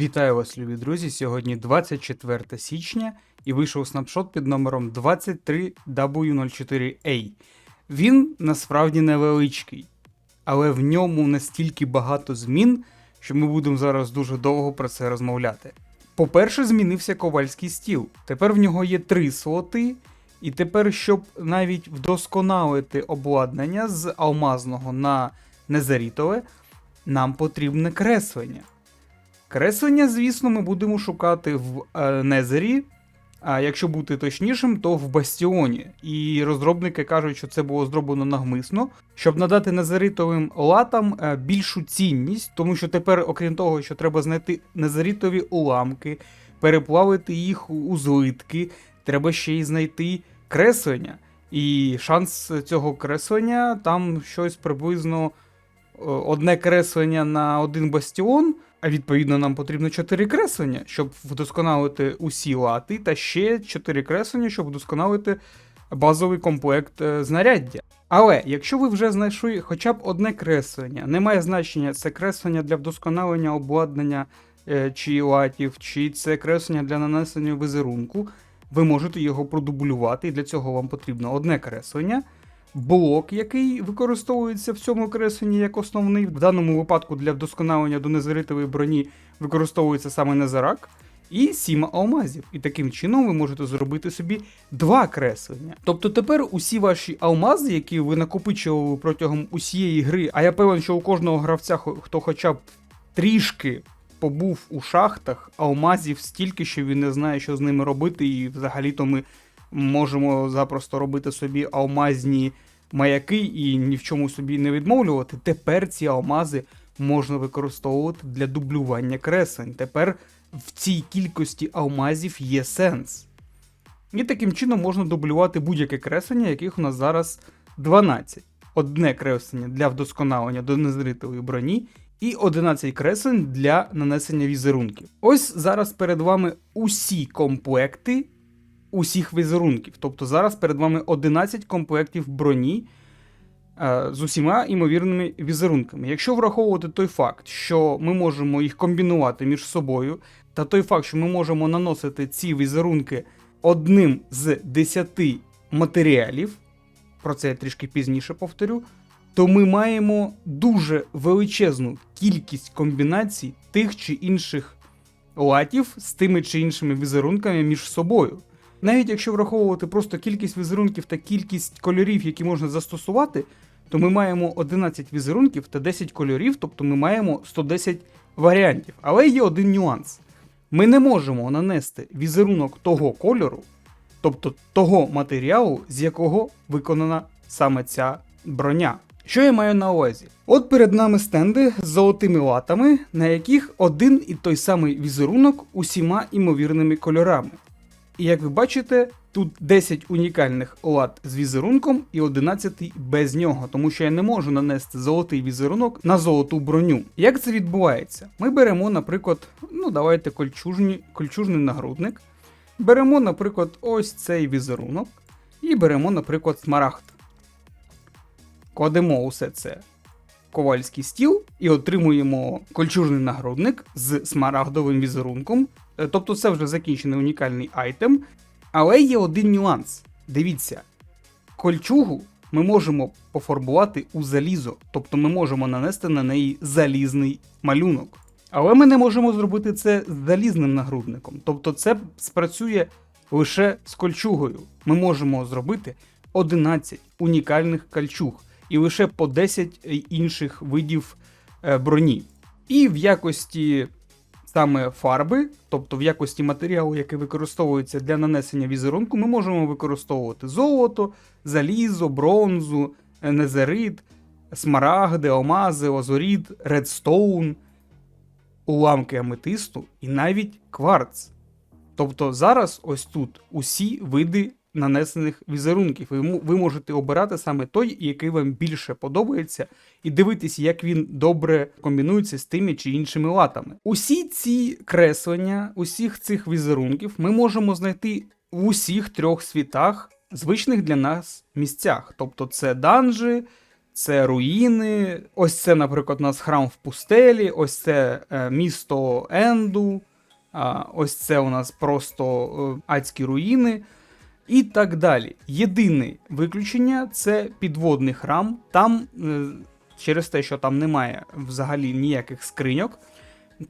Вітаю вас, любі друзі! Сьогодні 24 січня і вийшов снапшот під номером 23W04A. Він насправді невеличкий, але в ньому настільки багато змін, що ми будемо зараз дуже довго про це розмовляти. По-перше, змінився ковальський стіл. Тепер в нього є три слоти, і тепер, щоб навіть вдосконалити обладнання з алмазного на незарітове, нам потрібне креслення. Креслення, звісно, ми будемо шукати в е, Незері, а якщо бути точнішим, то в Бастіоні. І розробники кажуть, що це було зроблено навмисно, щоб надати незаритовим латам е, більшу цінність, тому що тепер, окрім того, що треба знайти незаритові уламки, переплавити їх у- у злитки, треба ще й знайти креслення. І шанс цього креслення там щось приблизно е, одне креслення на один бастіон. А відповідно нам потрібно 4 креслення, щоб вдосконалити усі лати, та ще 4 креслення, щоб вдосконалити базовий комплект е, знаряддя. Але якщо ви вже знайшли хоча б одне креслення, не має значення, це креслення для вдосконалення обладнання е, чи латів, чи це креслення для нанесення візерунку, ви можете його продублювати, і для цього вам потрібно одне креслення. Блок, який використовується в цьому кресленні як основний. В даному випадку для вдосконалення до незаритової броні використовується саме незарак. І сім алмазів. І таким чином ви можете зробити собі два креслення. Тобто тепер усі ваші алмази, які ви накопичували протягом усієї гри, а я певен, що у кожного гравця, хто хоча б трішки побув у шахтах, алмазів стільки, що він не знає, що з ними робити, і взагалі-то ми можемо запросто робити собі алмазні маяки і ні в чому собі не відмовлювати. Тепер ці алмази можна використовувати для дублювання креслень. Тепер в цій кількості алмазів є сенс. І таким чином можна дублювати будь-яке креслення, яких у нас зараз 12. Одне креслення для вдосконалення до незритової броні, і 11 креслень для нанесення візерунків. Ось зараз перед вами усі комплекти усіх візерунків. Тобто зараз перед вами 11 комплектів броні е, з усіма імовірними візерунками. Якщо враховувати той факт, що ми можемо їх комбінувати між собою, та той факт, що ми можемо наносити ці візерунки одним з 10 матеріалів, про це я трішки пізніше повторю, то ми маємо дуже величезну кількість комбінацій тих чи інших латів з тими чи іншими візерунками між собою. Навіть якщо враховувати просто кількість візерунків та кількість кольорів, які можна застосувати, то ми маємо 11 візерунків та 10 кольорів, тобто ми маємо 110 варіантів. Але є один нюанс: ми не можемо нанести візерунок того кольору, тобто того матеріалу, з якого виконана саме ця броня. Що я маю на увазі? От перед нами стенди з золотими латами, на яких один і той самий візерунок усіма імовірними кольорами. І як ви бачите, тут 10 унікальних лат з візерунком і 11 без нього, тому що я не можу нанести золотий візерунок на золоту броню. Як це відбувається? Ми беремо, наприклад, ну давайте кольчужні, кольчужний нагрудник. Беремо, наприклад, ось цей візерунок, і беремо, наприклад, смарагд. Кладемо усе це ковальський стіл і отримуємо кольчужний нагрудник з смарагдовим візерунком. Е, Тобто це вже закінчений унікальний айтем. Але є один нюанс. Дивіться, кольчугу ми можемо пофарбувати у залізо, тобто ми можемо нанести на неї залізний малюнок. Але ми не можемо зробити це з залізним нагрудником. Тобто це спрацює лише з кольчугою. Ми можемо зробити 11 унікальних кольчуг і лише по 10 інших видів е, броні. І в якості саме фарби, тобто в якості матеріалу, який використовується для нанесення візерунку, ми можемо використовувати золото, залізо, бронзу, е, незерит, смарагди, алмази, озорід, редстоун, уламки аметисту і навіть кварц. Тобто зараз ось тут усі види нанесених візерунків. Ви, ви можете обирати саме той, який вам більше подобається, і дивитися, як він добре комбінується з тими чи іншими латами. Усі ці креслення, усіх цих візерунків ми можемо знайти в усіх трьох світах, звичних для нас місцях. Тобто це данжі, це руїни. Ось це, наприклад, у нас храм в пустелі, ось це е, місто Енду, ось це у нас просто е, адські руїни. І так далі. Єдине виключення це підводний храм. Там, е, через те, що там немає взагалі ніяких скриньок,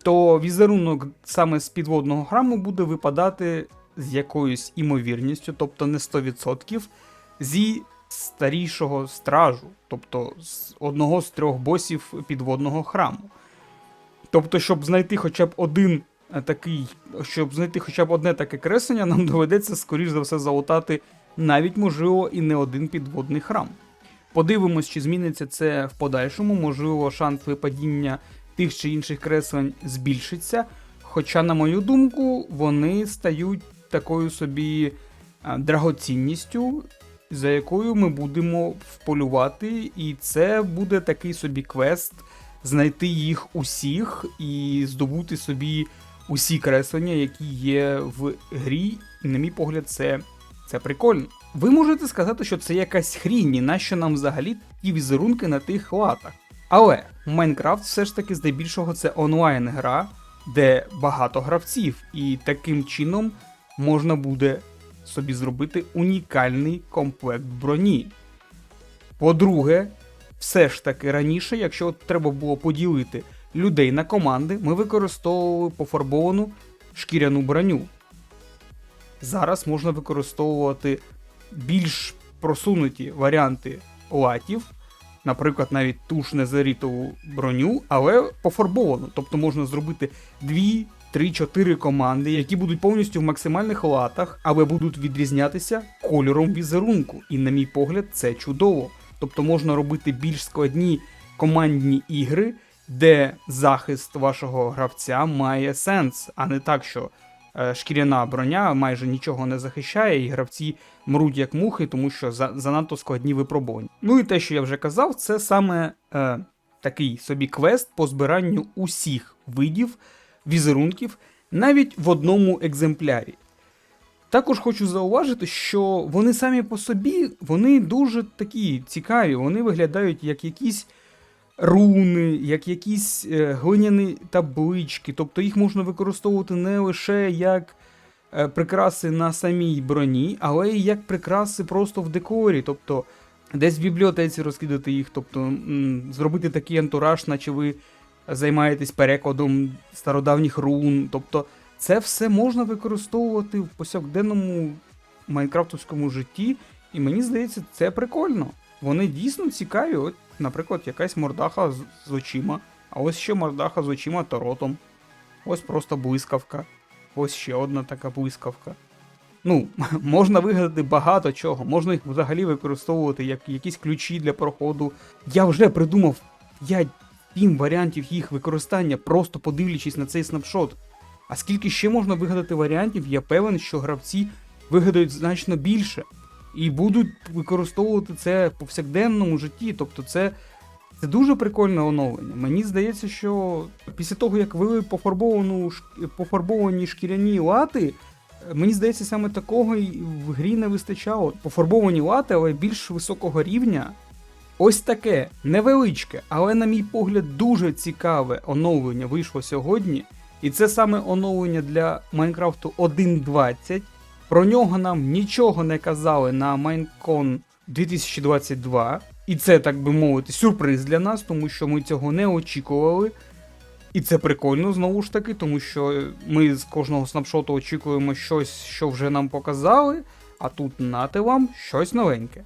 то візерунок саме з підводного храму буде випадати з якоюсь імовірністю, тобто не 100%, зі старішого стражу, тобто з одного з трьох босів підводного храму. Тобто, щоб знайти хоча б один такий, щоб знайти хоча б одне таке креслення, нам доведеться, скоріш за все, залутати навіть, можливо, і не один підводний храм. Подивимось, чи зміниться це в подальшому, можливо, шанс випадіння тих чи інших креслень збільшиться. Хоча, на мою думку, вони стають такою собі драгоцінністю, за якою ми будемо вполювати, і це буде такий собі квест знайти їх усіх і здобути собі усі креслення, які є в грі. На мій погляд, це, це прикольно. Ви можете сказати, що це якась хрінь, і нащо нам взагалі ті візерунки на тих латах. Але Майнкрафт все ж таки здебільшого це онлайн-гра, де багато гравців, і таким чином можна буде собі зробити унікальний комплект броні. По-друге, все ж таки раніше, якщо треба було поділити людей на команди, ми використовували пофарбовану шкіряну броню. Зараз можна використовувати більш просунуті варіанти латів, наприклад, навіть ту ж незарітову броню, але пофарбовану. Тобто можна зробити 2, 3, 4 команди, які будуть повністю в максимальних латах, але будуть відрізнятися кольором візерунку. І, на мій погляд, це чудово. Тобто можна робити більш складні командні ігри, де захист вашого гравця має сенс, а не так, що е, шкіряна броня майже нічого не захищає, і гравці мруть як мухи, тому що за, занадто складні випробування. Ну і те, що я вже казав, це саме е, такий собі квест по збиранню усіх видів візерунків навіть в одному екземплярі. Також хочу зауважити, що вони самі по собі вони дуже такі цікаві, вони виглядають як якісь руни, як якісь е, глиняні таблички. Тобто їх можна використовувати не лише як е, прикраси на самій броні, але й як прикраси просто в декорі. Тобто десь в бібліотеці розкидати їх, тобто зробити такий антураж, наче ви займаєтесь перекладом стародавніх рун. Тобто це все можна використовувати в повсякденному майнкрафтовському житті, і мені здається, це прикольно. Вони дійсно цікаві. От, наприклад, якась мордаха з, очима, а ось ще мордаха з очима та ротом. Ось просто блискавка. Ось ще одна така блискавка. Ну, можна вигадати багато чого, можна їх взагалі використовувати як якісь ключі для проходу. Я вже придумав 5-7 варіантів їх використання, просто подивлячись на цей снапшот. А скільки ще можна вигадати варіантів, я певен, що гравці вигадають значно більше і будуть використовувати це в повсякденному житті. Тобто, це, це дуже прикольне оновлення. Мені здається, що після того, як ввели пофарбовану, пофарбовані шкіряні лати, е, мені здається, саме такого в грі не вистачало. Пофарбовані лати, але більш високого рівня. Ось таке невеличке, але, на мій погляд, дуже цікаве оновлення вийшло сьогодні. І це саме оновлення для Майнкрафту 1.20. Про нього нам нічого не казали на Minecon 2022. І це, так би мовити, сюрприз для нас, тому що ми цього не очікували. І це прикольно знову ж таки, тому що ми з кожного снапшоту очікуємо щось, що вже нам показали, а тут нате вам щось новеньке.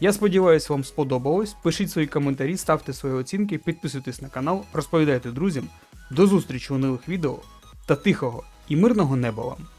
Я сподіваюся, вам сподобалось. Пишіть свої коментарі, ставте свої оцінки, підписуйтесь на канал, розповідайте друзям. До зустрічі у нових відео та тихого і мирного неба вам!